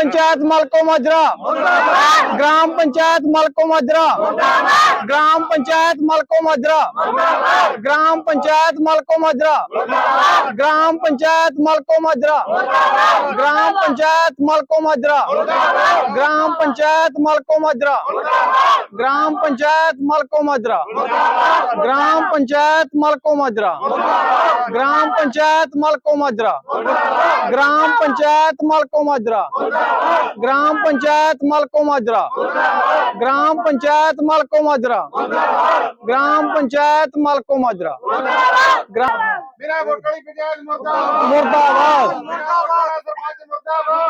ਪੰਚਾਇਤ ਮਲਕੋ ਮਾਜਰਾ। ਗ੍ਰਾਮ ਪੰਚਾਇਤ ਮਲਕੋ ਮਾਜਰਾ। ਮੁਰਦਾਬਾਦ ਗ੍ਰਾਮ ਪੰਚਾਇਤ ਮਲਕੋ ਮਾਜਰਾ। ਗ੍ਰਾਮ ਪੰਚਾਇਤ ਮਲਕੋ ਮਾਜਰਾ। ਗ੍ਰਾਮ ਪੰਚਾਇਤ ਮਲਕੋ ਮਾਜਰਾ। ਗ੍ਰਾਮ ਪੰਚਾਇਤ ਮਲਕੋ ਮਾਜਰਾ। ਗ੍ਰਾਮ ਪੰਚਾਇਤ ਮਲਕੋ ਮਾਜਰਾ। ਗ੍ਰਾਮ ਪੰਚਾਇਤ ਮਲਕੋ ਮਾਜਰਾ। ਗ੍ਰਾਮ ਪੰਚਾਇਤ ਮਲਕੋ ਮਾਜਰਾ। ग्राम पंचायत मलको माजरा ग्राम पंचायत मलको माजरा ग्राम पंचायत मलको माजरा ग्राम पंचायत मलको माजरा ग्राम पंचायत मलको माजरा ग्राम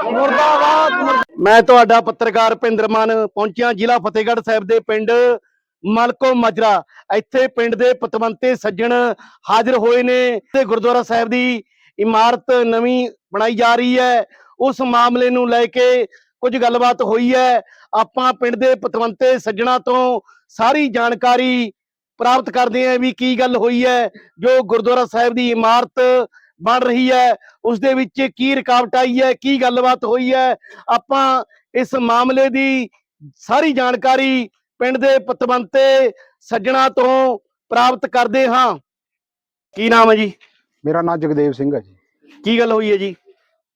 ਮੁਰਦਾਬਾਦ ਮੈਂ ਤੁਹਾਡਾ ਪੱਤਰਕਾਰ ਪਿੰਦਰ ਮਾਨ ਪਹੁੰਚਿਆ ਜ਼ਿਲ੍ਹਾ ਫਤਿਹਗੜ੍ਹ ਸਾਹਿਬ ਦੇ ਪਿੰਡ ਮਲਕੋ ਮਜਰਾ। ਇੱਥੇ ਪਿੰਡ ਦੇ ਪਤਵੰਤੇ ਸੱਜਣ ਹਾਜ਼ਰ ਹੋਏ ਨੇ ਤੇ ਗੁਰਦੁਆਰਾ ਸਾਹਿਬ ਦੀ ਇਮਾਰਤ ਨਵੀਂ ਬਣਾਈ ਜਾ ਰਹੀ ਹੈ। ਉਸ ਮਾਮਲੇ ਨੂੰ ਲੈ ਕੇ ਕੁਝ ਗੱਲਬਾਤ ਹੋਈ ਹੈ। ਆਪਾਂ ਪਿੰਡ ਦੇ ਪਤਵੰਤੇ ਸੱਜਣਾ ਤੋਂ ਸਾਰੀ ਜਾਣਕਾਰੀ ਪ੍ਰਾਪਤ ਕਰਦੇ ਹਾਂ ਵੀ ਕੀ ਗੱਲ ਹੋਈ ਹੈ, ਜੋ ਗੁਰਦੁਆਰਾ ਸਾਹਿਬ ਦੀ ਇਮਾਰਤ ਬਣ ਰਹੀ ਹੈ, ਉਸ ਦੇ ਵਿੱਚ ਕੀ ਰੁਕਾਵਟ ਆਈ ਹੈ, ਕੀ ਗੱਲਬਾਤ ਹੋਈ ਹੈ। ਆਪਾਂ ਇਸ ਮਾਮਲੇ ਦੀ ਸਾਰੀ ਜਾਣਕਾਰੀ ਪਿੰਡ ਦੇ ਪਤਵੰਤੇ ਸੱਜਣਾ ਤੋਂ ਪ੍ਰਾਪਤ ਕਰਦੇ ਹਾਂ। ਕੀ ਨਾਮ ਹੈ ਜੀ? ਮੇਰਾ ਨਾਮ ਜਗਦੇਵ ਸਿੰਘ ਹੈ ਜੀ। ਕੀ ਗੱਲ ਹੋਈ ਹੈ ਜੀ?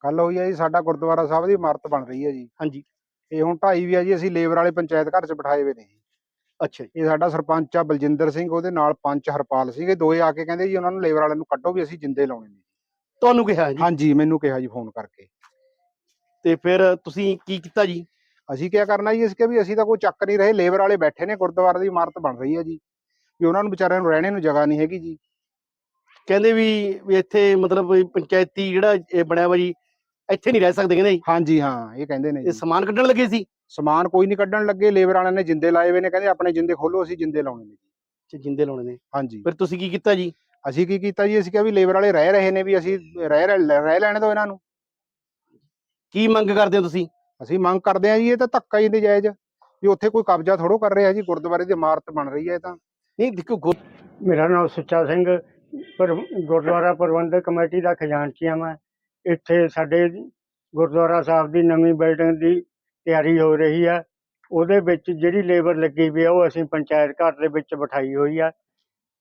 ਕੱਲ ਹੋਈ ਹੈ ਜੀ ਸਾਡਾ ਗੁਰਦੁਆਰਾ ਸਾਹਿਬ ਦੀ ਇਮਾਰਤ ਬਣ ਰਹੀ ਹੈ ਜੀ। ਹਾਂਜੀ। ਇਹ ਹੁਣ ਢਾਈ ਵੀ ਹੈ ਜੀ ਅਸੀਂ ਲੇਬਰ ਵਾਲੇ ਪੰਚਾਇਤ ਘਰ 'ਚ ਬਿਠਾਏ ਹੋਏ ਨੇ ਜੀ। ਅੱਛਾ ਜੀ। ਇਹ ਸਾਡਾ ਸਰਪੰਚ ਆ ਬਲਜਿੰਦਰ ਸਿੰਘ ਉਹਦੇ ਨਾਲ ਪੰਚ ਹਰਪਾਲ ਸੀਗੇ ਦੋਏ ਆ ਕੇ ਕਹਿੰਦੇ ਜੀ ਉਹਨਾਂ ਨੂੰ ਲੇਬਰ ਵਾਲਿਆਂ ਨੂੰ ਕੱਢੋ ਵੀ ਅਸੀਂ ਜਿੰਦੇ ਲਾਉਣੇ ਨੇ। ਤੁਹਾਨੂੰ ਕਿਹਾ ਜੀ? ਹਾਂਜੀ ਮੈਨੂੰ ਕਿਹਾ ਜੀ ਫੋਨ ਕਰਕੇ। ਤੇ ਫਿਰ ਤੁਸੀਂ ਕੀ ਕੀਤਾ ਜੀ? ਅਸੀਂ ਕੀ ਕਰਨਾ ਜੀ ਅਸੀਂ ਕਿਹਾ ਵੀ ਅਸੀਂ ਤਾਂ ਕੋਈ ਚੱਕ ਨਹੀਂ ਰਹੇ ਲੇਬਰ ਵਾਲੇ ਬੈਠੇ ਨੇ ਗੁਰਦੁਆਰੇ ਦੀ ਇਮਾਰਤ ਬਣ ਰਹੀ ਹੈ ਜੀ। ਵੀ ਉਹਨਾਂ ਨੂੰ ਵਿਚਾਰਿਆਂ ਨੂੰ ਰਹਿਣੇ ਨੂੰ ਜਗ੍ਹਾ ਨਹੀਂ ਹੈਗੀ ਜੀ। ਕਹਿੰਦੇ ਵੀ ਵੀ ਇੱਥੇ ਮਤਲਬ ਵੀ ਪੰਚਾਇਤੀ ਜਿਹੜਾ ਇਹ ਬਣਿਆ ਵਾ ਜੀ ਇੱਥੇ ਨਹੀਂ ਰਹਿ ਸਕਦੇ ਕਹਿੰਦੇ। ਜੀ। ਹਾਂਜੀ ਹਾਂ ਇਹ ਕਹਿੰਦੇ ਨੇ ਇਹ ਜੀ। ਸਮਾਨ ਕੱਢਣ ਲੱਗੇ ਸੀ? ਸਮਾਨ ਕੋਈ ਨਹੀਂ ਕੱਢਣ ਲੱਗੇ ਲੇਬਰ ਵਾਲਿਆਂ ਨੇ ਜਿੰਦੇ ਲਾਏ ਹੋਏ ਨੇ ਕਹਿੰਦੇ ਆਪਣੇ ਜਿੰਦੇ ਖੋਲੋ ਅਸੀਂ ਜਿੰਦੇ ਲਾਉਣੇ ਨੇ ਜੀ। ਅੱਛਾ, ਜਿੰਦੇ ਲਾਉਣੇ ਨੇ। ਹਾਂਜੀ। ਫਿਰ ਤੁਸੀਂ ਕੀ ਕੀਤਾ ਜੀ? ਅਸੀਂ ਕੀ ਕੀਤਾ ਜੀ ਅਸੀਂ ਕਿਹਾ ਵੀ ਲੇਬਰ ਵਾਲੇ ਰਹਿ ਰਹੇ ਨੇ ਵੀ ਅਸੀਂ ਰਹਿ ਰਹਿ ਰਹਿ ਲੈਣ ਦਿਓ ਇਹਨਾਂ ਨੂੰ। ਕੀ ਮੰਗ ਕਰਦੇ ਹੋ ਤੁਸੀਂ? ਅਸੀਂ ਮੰਗ ਕਰਦੇ ਹਾਂ ਜੀ, ਇਹ ਤਾਂ ਧੱਕਾ ਹੀ ਨਜਾਇਜ਼ ਵੀ ਉੱਥੇ ਕੋਈ ਕਬਜ਼ਾ ਥੋੜੋ ਕਰ ਰਿਹਾ ਜੀ, ਗੁਰਦੁਆਰੇ ਦੀ ਇਮਾਰਤ ਬਣ ਰਹੀ ਹੈ ਇਹ ਤਾਂ। ਨਹੀਂ, ਦੇਖੋ ਗੁਰ- ਮੇਰਾ ਨਾਮ ਸੁੱਚਾ ਸਿੰਘ, ਪਰ ਗੁਰਦੁਆਰਾ ਪ੍ਰਬੰਧਕ ਕਮੇਟੀ ਦਾ ਖਜ਼ਾਨਚੀ ਹਾਂ ਮੈਂ। ਇੱਥੇ ਸਾਡੇ ਗੁਰਦੁਆਰਾ ਸਾਹਿਬ ਦੀ ਨਵੀਂ ਬਿਲਡਿੰਗ ਦੀ ਤਿਆਰੀ ਹੋ ਰਹੀ ਹੈ ਉਹਦੇ ਵਿੱਚ ਜਿਹੜੀ ਲੇਬਰ ਲੱਗੀ ਵੀ ਆ, ਉਹ ਅਸੀਂ ਪੰਚਾਇਤ ਘਰ ਦੇ ਵਿੱਚ ਬਿਠਾਈ ਹੋਈ ਆ।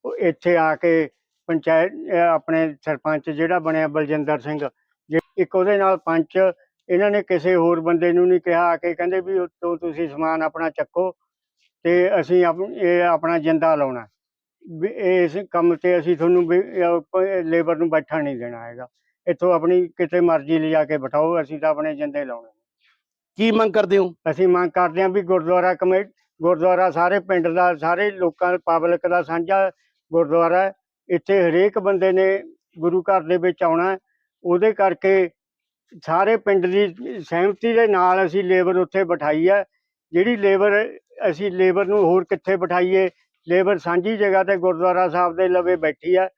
ਉਹ ਇੱਥੇ ਆ ਕੇ ਪੰਚਾਇਤ ਅਹ ਆਪਣੇ ਸਰਪੰਚ ਜਿਹੜਾ ਬਣਿਆ ਬਲਜਿੰਦਰ ਸਿੰਘ, ਜੇ- ਇੱਕ ਉਹਦੇ ਨਾਲ ਪੰਚ ਇਹਨਾਂ ਨੇ ਕਿਸੇ ਹੋਰ ਬੰਦੇ ਨੂੰ ਨਹੀਂ ਕਿਹਾ ਆ ਕੇ ਕਹਿੰਦੇ ਵੀ ਉੱਤੋਂ ਤੁਸੀਂ ਸਮਾਨ ਆਪਣਾ ਚੱਕੋ ਤੇ ਅਸੀਂ ਆਪਣਾ ਜਿੰਦਾ ਲਾਉਣਾ ਇਸ ਕੰਮ ਤੇ ਅਸੀਂ ਤੁਹਾਨੂੰ ਲੇਬਰ ਨੂੰ ਬੈਠਾ ਨਹੀਂ ਦੇਣਾ ਹੈਗਾ ਇੱਥੋਂ ਆਪਣੀ ਕਿਤੇ ਮਰਜ਼ੀ ਲਿਜਾ ਕੇ ਬਿਠਾਓ ਅਸੀਂ ਤਾਂ ਆਪਣੇ ਜਿੰਦੇ ਲਾਉਣੇ ਕੀ ਮੰਗ ਕਰਦੇ ਹੋ ਅਸੀਂ ਮੰਗ ਕਰਦੇ ਹਾਂ ਵੀ ਗੁਰਦੁਆਰਾ ਕਮੇਟੀ ਗੁਰਦੁਆਰਾ ਸਾਰੇ ਪਿੰਡ ਦਾ ਸਾਰੇ ਲੋਕਾਂ ਪਬਲਿਕ ਦਾ ਸਾਂਝਾ ਗੁਰਦੁਆਰਾ। ਇੱਥੇ ਹਰੇਕ ਬੰਦੇ ਨੇ ਗੁਰੂ ਘਰ ਦੇ ਵਿੱਚ ਆਉਣਾ। ਉਹਦੇ ਕਰਕੇ ਸਾਰੇ ਪਿੰਡ ਦੀ ਸਹਿਮਤੀ ਦੇ ਨਾਲ ਅਸੀਂ ਲੇਬਰ ਉੱਥੇ ਬਿਠਾਈ ਹੈ। ਜਿਹੜੀ ਲੇਬਰ, ਅਸੀਂ ਲੇਬਰ ਨੂੰ ਹੋਰ ਕਿੱਥੇ ਬਿਠਾਈਏ? ਲੇਬਰ ਸਾਂਝੀ ਜਗ੍ਹਾ ਤੇ ਗੁਰਦੁਆਰਾ ਸਾਹਿਬ ਦੇ ਲਵੇ ਬੈਠੀ ਹੈ।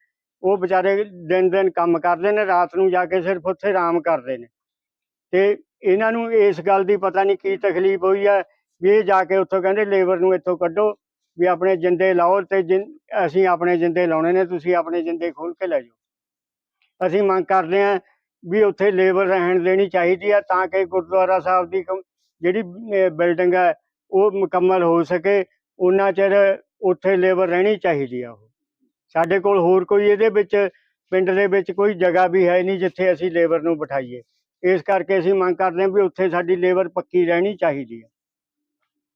ਉਹ ਵਿਚਾਰੇ ਦਿਨ ਦਿਨ ਕੰਮ ਕਰਦੇ ਨੇ, ਰਾਤ ਨੂੰ ਜਾ ਕੇ ਸਿਰਫ ਉੱਥੇ ਆਰਾਮ ਕਰਦੇ ਨੇ। ਤੇ ਇਹਨਾਂ ਨੂੰ ਇਸ ਗੱਲ ਦੀ ਪਤਾ ਨਹੀਂ ਕੀ ਤਕਲੀਫ ਹੋਈ ਹੈ ਵੀ ਇਹ ਜਾ ਕੇ ਉੱਥੋਂ ਕਹਿੰਦੇ ਲੇਬਰ ਨੂੰ ਇੱਥੋਂ ਕੱਢੋ ਵੀ ਆਪਣੇ ਜਿੰਦੇ ਲਾਓ ਤੇ ਜਿੰ- ਅਸੀਂ ਆਪਣੇ ਜਿੰਦੇ ਲਾਉਣੇ ਨੇ, ਤੁਸੀਂ ਆਪਣੇ ਜਿੰਦੇ ਖੋਲ ਕੇ ਲੈ ਜਾਓ। ਅਸੀਂ ਮੰਗ ਕਰਦੇ ਹਾਂ ਵੀ ਉੱਥੇ ਲੇਬਰ ਰਹਿਣ ਦੇਣੀ ਚਾਹੀਦੀ ਹੈ ਤਾਂ ਕਿ ਗੁਰਦੁਆਰਾ ਸਾਹਿਬ ਦੀ ਜਿਹੜੀ ਬਿਲਡਿੰਗ ਹੈ ਉਹ ਮੁਕੰਮਲ ਹੋ ਸਕੇ। ਉਹਨਾਂ ਚਿਰ ਉੱਥੇ ਲੇਬਰ ਰਹਿਣੀ ਚਾਹੀਦੀ ਆ ਉਹ। ਸਾਡੇ ਕੋਲ ਹੋਰ ਕੋਈ ਇਹਦੇ ਵਿੱਚ, ਪਿੰਡ ਦੇ ਵਿੱਚ ਕੋਈ ਜਗ੍ਹਾ ਵੀ ਹੈ ਨਹੀਂ ਜਿੱਥੇ ਅਸੀਂ ਲੇਬਰ ਨੂੰ ਬਿਠਾਈਏ। ਇਸ ਕਰਕੇ ਅਸੀਂ ਮੰਗ ਕਰਦੇ ਹਾਂ ਵੀ ਉੱਥੇ ਸਾਡੀ ਲੇਬਰ ਪੱਕੀ ਰਹਿਣੀ ਚਾਹੀਦੀ ਹੈ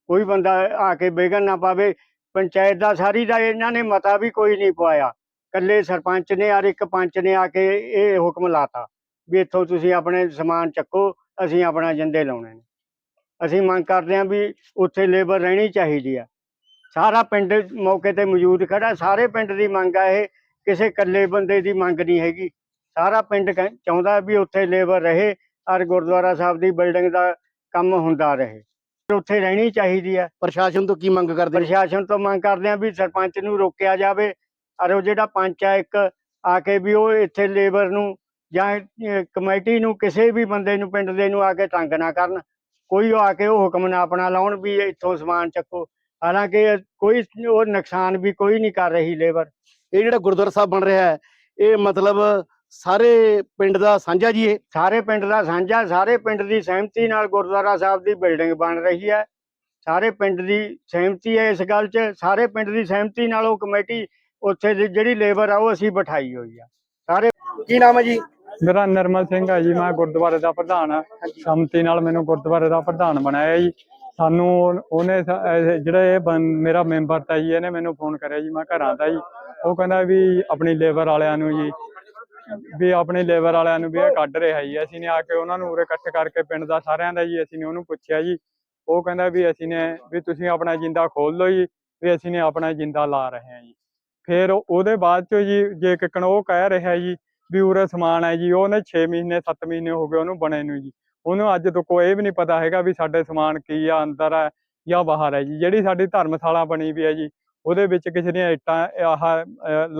ਕੋਈ ਬੰਦਾ ਆ ਕੇ ਬੇਗਨ ਨਾ ਪਾਵੇ। ਪੰਚਾਇਤ ਦਾ ਸਾਰੀ ਦਾ ਇਹਨਾਂ ਨੇ ਮਤਾ ਵੀ ਕੋਈ ਨਹੀਂ ਪਾਇਆ। ਕੱਲੇ ਸਰਪੰਚ ਨੇ ਔਰ ਇੱਕ ਪੰਚ ਨੇ ਆ ਕੇ ਇਹ ਹੁਕਮ ਲਾਤਾ। ਵੀ ਇੱਥੋਂ ਤੁਸੀਂ ਆਪਣੇ ਸਮਾਨ ਚੱਕੋ ਅਸੀਂ ਆਪਣਾ ਜਿੰਦੇ ਲਾਉਣੇ ਨੇ। ਅਸੀਂ ਮੰਗ ਕਰਦੇ ਹਾਂ ਵੀ ਉੱਥੇ ਲੇਬਰ ਰਹਿਣੀ ਚਾਹੀਦੀ ਆ। ਸਾਰਾ ਪਿੰਡ ਮੌਕੇ ਤੇ ਮੌਜੂਦ ਖੜਾ ਸਾਰੇ ਪਿੰਡ ਦੀ ਮੰਗ ਆ ਇਹ ਕਿਸੇ ਇਕੱਲੇ ਬੰਦੇ ਦੀ ਮੰਗ ਨਹੀਂ ਹੈਗੀ। ਸਾਰਾ ਪਿੰਡ ਕਹਿ- ਚਾਹੁੰਦਾ ਵੀ ਉੱਥੇ ਲੇਬਰ ਰਹੇ ਔਰ ਗੁਰਦੁਆਰਾ ਸਾਹਿਬ ਦੀ ਬਿਲਡਿੰਗ ਦਾ ਕੰਮ ਹੁੰਦਾ ਰਹੇ। ਉੱਥੇ ਰਹਿਣੀ ਚਾਹੀਦੀ ਆ। ਪ੍ਰਸ਼ਾਸਨ ਤੋਂ ਕੀ ਮੰਗ ਕਰਦੇ ਹੋ ਪ੍ਰਸ਼ਾਸਨ ਤੋਂ ਮੰਗ ਕਰਦੇ ਆ ਵੀ ਸਰਪੰਚ ਨੂੰ ਰੋਕਿਆ ਜਾਵੇ ਔਰ ਉਹ ਜਿਹੜਾ ਪੰਚ ਆ ਇੱਕ ਆ ਕੇ ਵੀ ਉਹ ਇੱਥੇ ਲੇਬਰ ਨੂੰ ਜਾਂ ਕਮੇਟੀ ਨੂੰ ਕਿਸੇ ਵੀ ਬੰਦੇ ਨੂੰ ਪਿੰਡ ਦੇ ਨੂੰ ਆ ਕੇ ਤੰਗ ਨਾ ਕਰਨ। ਕੋਈ ਆ ਕੇ ਉਹ ਹੁਕਮ ਨਾ ਆਪਣਾ ਲਾਉਣ ਵੀ ਇੱਥੋਂ ਸਮਾਨ ਚੱਕੋ। ਹਾਲਾਂਕਿ ਕੋਈ ਉਹ ਨੁਕਸਾਨ ਵੀ ਕੋਈ ਨਹੀਂ ਕਰ ਰਹੀ ਲੇਬਰ। ਇਹ ਜਿਹੜਾ ਗੁਰਦੁਆਰਾ ਸਾਹਿਬ ਬਣ ਰਿਹਾ ਹੈ ਇਹ ਮਤਲਬ ਸਾਰੇ ਪਿੰਡ ਦਾ ਸਾਂਝਾ ਜੀ ਇਹ? ਸਾਰੇ ਪਿੰਡ ਦਾ ਸਾਂਝਾ ਸਾਰੇ ਪਿੰਡ ਦੀ ਸਹਿਮਤੀ ਨਾਲ ਗੁਰਦੁਆਰਾ ਸਾਹਿਬ ਦੀ ਬਿਲਡਿੰਗ ਬਣ ਰਹੀ ਹੈ। ਸਾਰੇ ਪਿੰਡ ਦੀ ਸਹਿਮਤੀ ਹੈ ਇਸ ਗੱਲ 'ਚ। ਸਾਰੇ ਪਿੰਡ ਦੀ ਸਹਿਮਤੀ ਨਾਲ ਉਹ ਕਮੇਟੀ ਉੱਥੇ ਦੀ ਜਿਹੜੀ ਲੇਬਰ ਆ ਉਹ ਅਸੀਂ ਬਿਠਾਈ ਹੋਈ ਆ। ਸਾਰੇ ਕੀ ਨਾਮ ਹੈ ਜੀ? ਮੇਰਾ ਨਰਮਲ ਸਿੰਘ ਹੈ ਜੀ ਮੈਂ ਗੁਰਦੁਆਰੇ ਦਾ ਪ੍ਰਧਾਨ ਆ। ਸੰਮਤੀ ਨਾਲ ਮੈਨੂੰ ਗੁਰਦੁਆਰੇ ਦਾ ਪ੍ਰਧਾਨ ਬਣਾਇਆ ਜੀ। ਸਾਨੂੰ ਉਹ- ਉਹਨੇ ਜਿਹੜੇ ਇਹ ਮੇਰਾ ਮੈਂਬਰ ਤਾਂ ਜੀ ਇਹਨੇ ਮੈਨੂੰ ਫੋਨ ਕਰਿਆ ਜੀ ਮੈਂ ਘਰਾਂ ਦਾ ਜੀ। ਉਹ ਕਹਿੰਦਾ ਵੀ ਆਪਣੀ ਲੇਬਰ ਵਾਲਿਆਂ ਨੂੰ ਜੀ ਵੀ ਆਪਣੀ ਲੇਬਰ ਵਾਲਿਆਂ ਨੂੰ ਵੀ ਇਹ ਕੱਢ ਰਿਹਾ ਜੀ। ਅਸੀਂ ਨੇ ਆ ਕੇ ਉਹਨਾਂ ਨੂੰ ਉਰੇ ਇਕੱਠ ਕਰਕੇ ਪਿੰਡ ਦਾ ਸਾਰਿਆਂ ਦਾ ਜੀ ਅਸੀਂ ਨੇ ਉਹਨੂੰ ਪੁੱਛਿਆ ਜੀ। ਉਹ ਕਹਿੰਦਾ ਵੀ ਅਸੀਂ ਨੇ ਵੀ ਤੁਸੀਂ ਆਪਣਾ ਜਿੰਦਾ ਖੋਲ ਲਓ ਜੀ ਵੀ ਅਸੀਂ ਨੇ ਆਪਣਾ ਜਿੰਦਾ ਲਾ ਰਹੇ ਹਾਂ ਜੀ। ਫਿਰ ਉਹਦੇ ਬਾਅਦ ਚੋਂ ਜੀ ਜੇ ਕਿਕਣ ਉਹ ਕਹਿ ਰਿਹਾ ਜੀ ਵੀ ਉਰੇ ਸਮਾਨ ਹੈ ਜੀ, ਉਹਨੇ 6 ਮਹੀਨੇ 7 ਮਹੀਨੇ ਹੋ ਗਏ ਉਹਨੂੰ ਬਣੇ ਨੂੰ ਜੀ। ਉਹਨੂੰ ਅੱਜ ਤੋਂ ਇਹ ਵੀ ਨਹੀਂ ਪਤਾ ਹੈਗਾ ਵੀ ਸਾਡੇ ਸਮਾਨ ਕੀ ਆ, ਅੰਦਰ ਹੈ ਜਾਂ ਬਾਹਰ ਹੈ ਜੀ। ਜਿਹੜੀ ਸਾਡੀ ਧਰਮਸ਼ਾਲਾ ਬਣੀ ਵੀ ਹੈ ਜੀ, ਉਹਦੇ ਵਿੱਚ ਕਿਸੇ ਦੀਆਂ ਇੱਟਾਂ, ਆਹ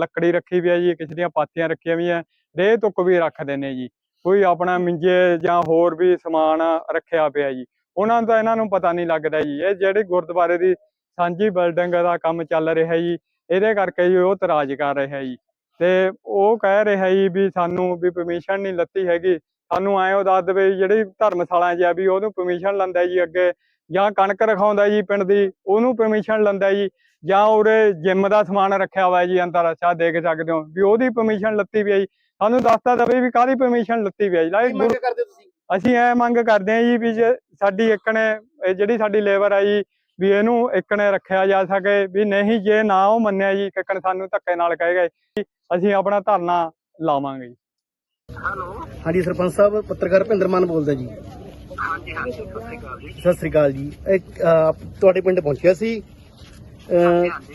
ਲੱਕੜੀ ਰੱਖੀ ਵੀ ਹੈ ਜੀ, ਕਿਸੇ ਦੀਆਂ ਪਾਤੀਆਂ ਰੱਖੀਆਂ ਵੀ ਹੈ, ਰੇਹ ਤੁੱਕ ਵੀ ਰੱਖਦੇ ਨੇ ਜੀ। ਕੋਈ ਆਪਣਾ ਮਿੰਜੇ ਜਾਂ ਹੋਰ ਵੀ ਸਮਾਨ ਰੱਖਿਆ ਪਿਆ ਜੀ। ਉਹਨਾਂ ਦਾ ਇਹਨਾਂ ਨੂੰ ਪਤਾ ਨਹੀਂ ਲੱਗਦਾ ਜੀ। ਇਹ ਜਿਹੜੀ ਗੁਰਦੁਆਰੇ ਦੀ ਸਾਂਝੀ ਬਿਲਡਿੰਗ ਦਾ ਕੰਮ ਚੱਲ ਰਿਹਾ ਜੀ, ਇਹਦੇ ਕਰਕੇ ਜੀ ਉਹ ਤਰਾਜ ਕਰ ਰਿਹਾ ਜੀ। ਤੇ ਉਹ ਕਹਿ ਰਿਹਾ ਜੀ ਵੀ ਸਾਨੂੰ ਵੀ ਪਰਮਿਸ਼ਨ ਨਹੀਂ ਲੱਤੀ ਹੈਗੀ। ਸਾਨੂੰ ਐਂ ਉਹ ਦੱਸ ਦੇਵੇ ਜਿਹੜੀ ਧਰਮਸ਼ਾਲਾ 'ਚ ਆ ਵੀ ਉਹਨੂੰ ਪਰਮਿਸ਼ਨ ਲੈਂਦਾ ਜੀ ਅੱਗੇ। ਜਾਂ ਕਣਕ ਰਖਾਉਂਦਾ ਜੀ ਪਿੰਡ ਦੀ ਉਹਨੂੰ ਪਰਮਿਸ਼ਨ ਲੈਂਦਾ ਜੀ। ਜਾਂ ਉਰੇ ਜਿਮ ਦਾ ਸਮਾਨ ਰੱਖਿਆ ਹੋਇਆ ਜੀ ਅੰਦਰ ਅੱਛਾ ਦੇਖ ਸਕਦੇ ਹੋ। ਵੀ ਉਹਦੀ ਪਰਮਿਸ਼ਨ ਲੱਤੀ ਵੀ ਹੈ ਜੀ। ਸਾਨੂੰ ਦੱਸਤਾ ਦਵੇ ਵੀ ਕਾਹਦੀ ਪਰਮਿਸ਼ਨ ਲੱਤੀ ਵੀ ਹੈ ਜੀ। ਲਾਈਕ ਮੰਗ ਕਰਦੇ ਤੁਸੀਂ? ਅਸੀਂ ਇਹ ਮੰਗ ਕਰਦੇ ਹਾਂ ਜੀ ਵੀ ਜੇ ਸਾਡੀ ਇੱਕ ਨੇ ਜਿਹੜੀ ਸਾਡੀ ਲੇਬਰ ਆ ਜੀ ਵੀ ਇਹਨੂੰ ਇੱਕ ਨੇ ਰੱਖਿਆ ਜਾ ਸਕੇ ਵੀ ਨਹੀਂ ਜੇ ਨਾ ਉਹ ਮੰਨਿਆ ਜੀ ਕਿਕਣ ਸਾਨੂੰ ਧੱਕੇ ਨਾਲ ਕਹੇਗਾ ਜੀ, ਅਸੀਂ ਆਪਣਾ ਧਰਨਾ ਲਾਵਾਂਗੇ ਜੀ। ਹਾਂਜੀ ਸਰਪੰਚ ਸਾਹਿਬ ਪੱਤਰਕਾਰ ਭਿੰਦਰ ਮਾਨ ਬੋਲਦਾ ਜੀ। ਹਾਂਜੀ ਹਾਂਜੀ ਸਤਿ ਸ਼੍ਰੀ ਅਕਾਲ ਜੀ। ਸਤਿ ਸ੍ਰੀ ਅਕਾਲ ਜੀ। ਤੁਹਾਡੇ ਪਿੰਡ ਪਹੁੰਚਿਆ ਸੀ।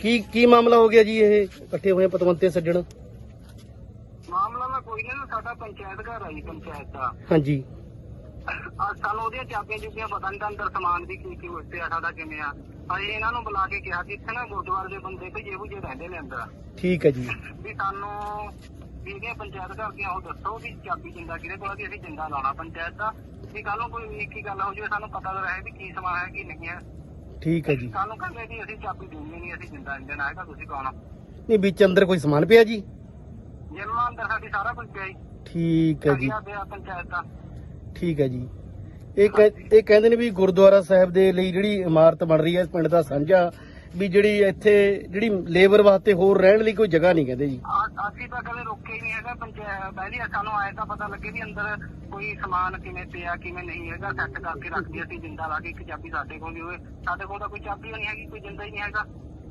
ਕੀ ਕੀ ਮਾਮਲਾ ਹੋ ਗਿਆ ਜੀ ਇਹ? ਇਕੱਠੇ ਹੋਏ ਪਤਵੰਤੇ ਸੱਜਣ। ਮਾਮਲਾ ਨਾ ਕੋਈ ਨਹੀਂ ਸਾਡਾ ਪੰਚਾਇਤ ਘਰ ਆ ਜੀ ਪੰਚਾਇਤ ਦਾ। ਹਾਂਜੀ। ਆ ਸਾਨੂੰ ਉਹਦੀਆਂ ਚਾਬੀਆਂ ਚੁੱਕੀਆਂ ਪਤਾ ਨਹੀਂ ਤਾਂ ਅੰਦਰ ਸਮਾਨ ਦੀ ਕੀ ਕੀ ਉੱਤੇ ਆ ਸਾਡਾ ਕਿਵੇਂ ਆ। ਅਸੀਂ ਇਹਨਾਂ ਨੂੰ ਬੁਲਾ ਕੇ ਕਿਹਾ ਕਿ ਇੱਥੇ ਨਾ ਗੁਰਦੁਆਰੇ ਦੇ ਬੰਦੇ ਭਈਏ ਭੁਜੇ ਰਹਿੰਦੇ ਨੇ ਅੰਦਰ। ਠੀਕ ਹੈ ਜੀ। ਵੀ ਸਾਨੂੰ ਵੀ ਇਹਦੀਆਂ ਪੰਚਾਇਤ ਘਰ ਦੀਆਂ ਉਹ ਦੱਸੋ ਵੀ ਚਾਬੀ ਜਿੰਦਾ ਕਿਹਦੇ ਕੋਲ ਆ ਵੀ ਅਸੀਂ ਜਿੰਦਾ ਲਾਉਣਾ ਪੰਚਾਇਤ ਦਾ। ਵੀ ਕੱਲ ਨੂੰ ਕੋਈ ਨਿੱਕੀ ਗੱਲ ਹੋ ਜਾਵੇ ਸਾਨੂੰ ਪਤਾ ਤਾਂ ਰਹੇ ਵੀ ਕੀ ਸਮਾਨ ਹੈ ਕੀ ਨਹੀਂ ਹੈ। ਠੀਕ ਹੈ ਜੀ। ਸਾਨੂੰ ਕਹਿੰਦੇ ਵੀ ਅਸੀਂ ਚਾਬੀ ਦੇਣੀ ਨਹੀਂ ਅਸੀਂ ਜਿੰਦਾ ਦੇਣਾ ਹੈਗਾ ਤੁਸੀਂ ਕੌਣ ਨਹੀਂ ਵਿੱਚ ਅੰਦਰ ਕੋਈ ਸਮਾਨ ਪਿਆ ਜੀ? ਜਿੰਮਾ ਅੰਦਰ ਸਾਡੀ ਸਾਰਾ ਕੁਝ ਪਿਆ ਜੀ ਠੀਕ ਹੈ ਜੀ। ਕਰੀਆ ਪਿਆ ਪੰਚਾਇਤ ਦਾ। ਠੀਕ ਹੈ ਜੀ। ਇਹ ਕਹਿ- ਇਹ ਕਹਿੰਦੇ ਨੇ ਵੀ ਗੁਰਦੁਆਰਾ ਸਾਹਿਬ ਦੇ ਲਈ ਜਿਹੜੀ ਇਮਾਰਤ ਬਣ ਰਹੀ ਹੈ ਇਸ ਪਿੰਡ ਦਾ ਸਾਂਝਾ ਵੀ ਜਿਹੜੀ ਇੱਥੇ ਜਿਹੜੀ ਲੇਬਰ ਵਾਸਤੇ ਹੋਰ ਰਹਿਣ ਲਈ ਕੋਈ ਜਗ੍ਹਾ ਨਹੀਂ ਕਹਿੰਦੇ ਜੀ। ਆ- ਅਸੀਂ ਤਾਂ ਕਦੇ ਰੋਕੇ ਹੀ ਨਹੀਂ ਹੈਗਾ ਪੰਚਾਇਤ ਪਹਿਲੀ ਸਾਨੂੰ ਆਏ ਤਾਂ ਪਤਾ ਲੱਗੇ ਵੀ ਅੰਦਰ ਕੋਈ ਸਮਾਨ ਕਿਵੇਂ ਪਿਆ ਕਿਵੇਂ ਨਹੀਂ ਹੈਗਾ ਸੈੱਟ ਕਰਕੇ ਰੱਖਦੀ ਅਸੀਂ ਜਿੰਦਾ ਲਾ ਕੇ ਇੱਕ ਚਾਬੀ ਸਾਡੇ ਕੋਲ ਹੀ ਹੋਵੇ। ਸਾਡੇ ਕੋਲ ਤਾਂ ਕੋਈ ਚਾਬੀ ਨਹੀਂ ਹੈਗੀ ਕੋਈ ਜਿੰਦਾ ਹੀ ਨਹੀਂ ਹੈਗਾ।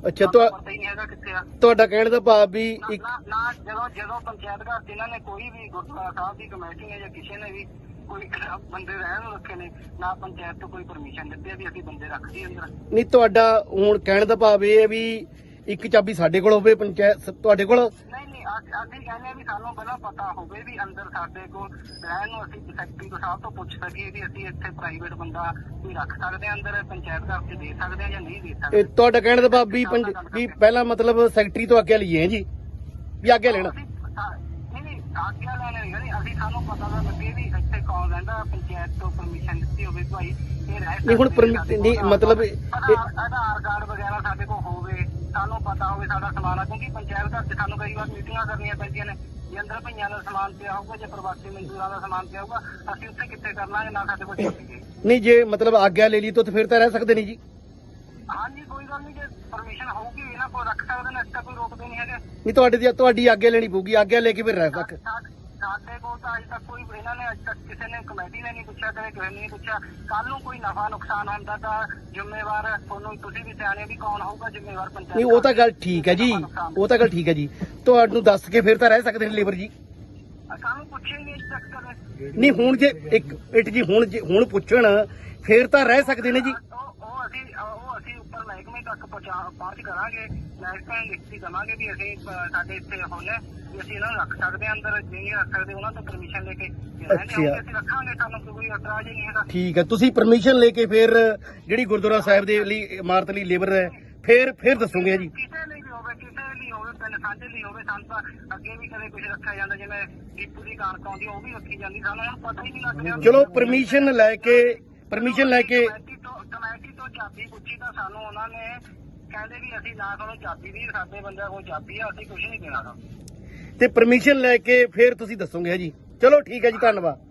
ਅੱਛਾ ਤੁਹਾ- ਪਤਾ ਹੀ ਨਹੀਂ ਹੈਗਾ ਕਿੱਥੇ ਆ। ਤੁਹਾਡਾ ਕਹਿਣ ਦਾ ਭਾਵ ਵੀ ਨਾ- ਇੱਕ ਨਾ ਨਾ ਜਦੋਂ ਜਦੋਂ ਪੰਚਾਇਤ ਘਰ 'ਚ ਇਹਨਾਂ ਨੇ ਕੋਈ ਵੀ ਗੁਰਦੁਆਰਾ ਸਾਹਿਬ ਦੀ ਕਮੇਟੀ ਨੇ ਜਾਂ ਕਿਸੇ ਨੇ ਵੀ ਕੋਈ ਬੰਦੇ ਰਹਿਣ ਨੂੰ ਰੱਖੇ ਨੇ ਨਾ ਪੰਚਾਇਤ ਤੋਂ ਕੋਈ ਪਰਮਿਸ਼ਨ ਦਿੱਤੀ ਹੈ ਵੀ ਅਸੀਂ ਬੰਦੇ ਰੱਖਦੇ ਅੰਦਰ। ਨਹੀਂ ਤੁਹਾਡਾ ਹੁਣ ਕਹਿਣ ਦਾ ਭਾਵ ਇਹ ਹੈ ਵੀ ਇੱਕ ਚਾਬੀ ਸਾਡੇ ਕੋਲ ਹੋਵੇ ਪੰਚਾਇਤ ਤੁਹਾਡੇ ਕੋਲ? ਨਹੀਂ ਨਹੀਂ ਅਸ- ਅਸੀਂ ਕਹਿੰਦੇ ਹਾਂ ਵੀ ਸਾਨੂੰ ਪਹਿਲਾਂ ਪਤਾ ਹੋਵੇ ਵੀ ਅੰਦਰ ਸਾਡੇ ਕੋਲ ਰਹਿਣ ਨੂੰ ਅਸੀਂ ਸੈਕਟਰੀ ਤੋਂ ਸਾਹਿਬ ਤੋਂ ਪੁੱਛ ਸਕੀਏ ਵੀ ਅਸੀਂ ਇੱਥੇ ਪ੍ਰਾਈਵੇਟ ਬੰਦਾ ਰੱਖ ਸਕਦੇ ਹਾਂ ਅੰਦਰ ਪੰਚਾਇਤ ਘਰ 'ਚ ਦੇ ਸਕਦੇ ਹਾਂ ਜਾਂ ਨਹੀਂ ਦੇ ਇਹ ਸਕਦੇ ਤੁਹਾਡਾ ਕਹਿਣ ਦਾ ਭਾਵ ਵੀ ਪੰਜ- ਵੀ ਪਹਿਲਾਂ ਮਤਲਬ ਸੈਕਟਰੀ ਤੋਂ ਆਗਿਆ ਲਈਏ ਜੀ ਵੀ ਆਗਿਆ ਲੈਣਾ। ਅਸੀਂ- ਹਾਂ, ਆਗਿਆ ਲੈਣੇ ਨਹੀਂ ਕਹਿੰਦੇ ਅਸੀਂ ਸਾਨੂੰ ਪਤਾ ਤਾਂ ਲੱਗੇ ਵੀ ਇੱਥੇ ਕੌਣ ਰਹਿੰਦਾ ਪੰਚਾਇਤ ਤੋਂ ਪਰਮਿਸ਼ਨ ਦਿੱਤੀ ਹੋਵੇ ਭਾਈ। ਇਹ ਰਹਿ ਨਹੀਂ ਹੁਣ ਸਕਦੇ ਨਹੀਂ, ਮਤਲਬ ਇਹ- ਆਧਾਰ ਆਧਾਰ ਕਾਰਡ ਵਗੈਰਾ ਸਾਡੇ ਕੋਲ ਹੋਵੇ ਸਾਨੂੰ ਪਤਾ ਹੋਵੇ ਸਾਡਾ ਸਮਾਨ ਆ ਕਿਉਂਕਿ ਪੰਚਾਇਤ ਘਰ 'ਚ ਸਾਨੂੰ ਕਈ ਵਾਰ ਮੀਟਿੰਗਾਂ ਕਰਨੀਆਂ ਪੈਂਦੀਆਂ ਨੇ। ਜੇ ਅੰਦਰ ਭਈਆਂ ਦਾ ਸਮਾਨ ਪਿਆ ਹੋਊਗਾ ਜੇ ਪ੍ਰਵਾਸੀ ਮਜ਼ਦੂਰਾਂ ਦਾ ਸਮਾਨ ਪਿਆ ਹੋਊਗਾ ਅਸੀਂ ਉੱਥੇ ਕਿੱਥੇ ਕਰ ਲਾਂਗੇ ਨਾ ਸਾਡੇ ਕੋਲ ਚਾਬੀ ਹੈ ਨਹੀਂ ਜੇ ਮਤਲਬ ਆਗਿਆ ਲੈ ਲਈ ਤਾਂ ਫਿਰ ਤਾਂ ਰਹਿ ਸਕਦੇ ਨਹੀਂ ਜੀ। ਹਾਂਜੀ ਕੋਈ ਗੱਲ ਨਹੀਂ ਜੇ ਪਰਮਿਸ਼ਨ ਹੋਊਗੀ ਇਹਨਾਂ ਕੋਲ ਰੱਖ ਸਕਦੇ ਨੇ ਇਸ ਤਾਂ ਕੋਈ ਰੋਕਦੇ ਨਹੀਂ ਹੈਗੇ। ਨਹੀਂ ਤੁਹਾਡੇ ਦੀ ਤੁਹਾਡੀ ਆਗਿਆ ਲੈਣੀ ਪਊਗੀ ਆਗਿਆ ਲੈ ਕੇ ਫਿਰ ਰਹਿ ਸਕ ਸਾ- ਸਾਡੇ ਕੋਲ ਤਾਂ ਅਜੇ ਤੱਕ ਕੋਈ ਇਹਨਾਂ ਨੇ ਅੱਜ ਤੱਕ ਕਿਸੇ ਨੇ ਕਮੇਟੀ ਨੇ ਨਹੀਂ ਪੁੱਛਿਆ ਕਦੇ ਕਿਸੇ ਨੇ ਨਹੀਂ ਪੁੱਛਿਆ। ਕੱਲ ਨੂੰ ਕੋਈ ਨਫਾ ਨੁਕਸਾਨ ਹੁੰਦਾ ਤਾਂ ਜ਼ਿੰਮੇਵਾਰ ਤੁਹਾਨੂੰ ਤੁਸੀਂ ਵੀ ਸਿਆਣੇ ਵੀ ਕੌਣ ਹੋਊਗਾ ਜ਼ਿੰਮੇਵਾਰ ਪੰਚਾਇਤ ਨਹੀਂ ਉਹ ਤਾਂ ਗੱਲ ਠੀਕ ਹੈ ਜੀ। ਉਹ ਤਾਂ ਗੱਲ ਠੀਕ ਹੈ ਜੀ। ਤੁਹਾਨੂੰ ਦੱਸ ਕੇ ਫਿਰ ਤਾਂ ਰਹਿ ਸਕਦੇ ਨੇ ਲੇਬਰ ਜੀ। ਸਾਨੂੰ ਪੁੱਛੇ ਨਹੀਂ ਅੱਜ ਤੱਕ ਕਦੇ। ਨਹੀਂ ਹੁਣ ਜੇ ਇੱਕ ਇੱਟ ਜੀ ਹੁਣ ਜੇ ਹੁਣ ਪੁੱਛਣ ਫਿਰ ਤਾਂ ਰਹਿ ਸਕਦੇ ਨੇ ਜੀ ਉਹ ਉਹ ਅਸੀਂ ਉਹ ਅਸੀਂ ਉੱਪਰ ਮਹਿਕਮੇ ਤੱਕ ਪਹੁੰਚਾ ਪਹੁੰਚ ਕਰਾਂਗੇ। ਨੂੰ ਲਿਖਤੀ ਦਵਾਂਗੇ ਵੀ ਅਸੀਂ ਸਾਡੇ ਇੱਥੇ ਹੋਣੇ ਵੀ ਅਸੀਂ ਇਹਨਾਂ ਨੂੰ ਰੱਖ ਸਕਦੇ ਹਾਂ ਅੰਦਰ ਜੇ ਨਹੀਂ ਰੱਖ ਸਕਦੇ ਉਹਨਾਂ ਤੋਂ ਪਰਮਿਸ਼ਨ ਲੈ ਕੇ। ਜੇ ਰਹਿੰਦੇ ਅੱਛਾ। ਹੋਣਗੇ ਅਸੀਂ ਰੱਖਾਂਗੇ ਸਾਨੂੰ ਕੋਈ ਇਤਰਾਜ਼ ਹੀ ਨਹੀਂ ਹੈਗਾ। ਠੀਕ ਹੈ ਤੁਸੀਂ ਪਰਮਿਸ਼ਨ ਲੈ ਕੇ ਫਿਰ ਜਿਹੜੀ ਗੁਰਦੁਆਰਾ ਸਾਹਿਬ ਦੇ ਲਈ ਇਮਾਰਤ ਲਈ ਲੇਬਰ ਹੈ ਫਿਰ ਫਿਰ ਦੱਸੋਗੇ ਜੀ। ਕਿਸੇ ਲਈ ਵੀ ਹੋਵੇ ਕਿਸੇ ਲਈ ਹੋਵੇ ਪਿੰਡ ਸਾਂਝੇ ਲਈ ਹੋਵੇ ਸਾਨੂੰ ਤਾਂ ਅੱਗੇ ਵੀ ਕਦੇ ਕੁਝ ਰੱਖਿਆ ਜਾਂਦਾ ਜਿਵੇਂ ਡਿਪੂ ਦੀ ਕਣਕ ਆਉਂਦੀ ਉਹ ਵੀ ਰੱਖੀ ਜਾਂਦੀ ਸਾਨੂੰ ਹੁਣ ਪਤਾ ਹੀ ਨਹੀਂ ਲੱਗ ਰਿਹਾ। ਚਲੋ ਪਰਮਿਸ਼ਨ ਲੈ ਕੇ ਪਰਮਿਸ਼ਨ ਲੈ ਕੇ ਕਮੇਟੀ ਤੋਂ ਕਮੇਟੀ ਤੋਂ ਚਾਬੀ ਪੁੱਛੀ ਤਾਂ ਸਾਨੂੰ ਉਹਨਾਂ ਨੇ ਕਹਿੰਦੇ ਵੀ ਅਸੀਂ ਨਾ ਤੁਹਾਨੂੰ ਚਾਬੀ ਦੀ ਸਾਡੇ ਬੰਦਿਆਂ ਕੋਲ ਚਾਬੀ ਆ, ਅਸੀਂ ਕੁਝ ਨਹੀਂ ਦੇਣਾ ਗਾ। ਤੇ ਪਰਮਿਸ਼ਨ ਲੈ ਕੇ ਫਿਰ ਤੁਸੀਂ ਦੱਸੋਗੇ ਜੀ ਚਲੋ ਠੀਕ ਹੈ ਜੀ, ਧੰਨਵਾਦ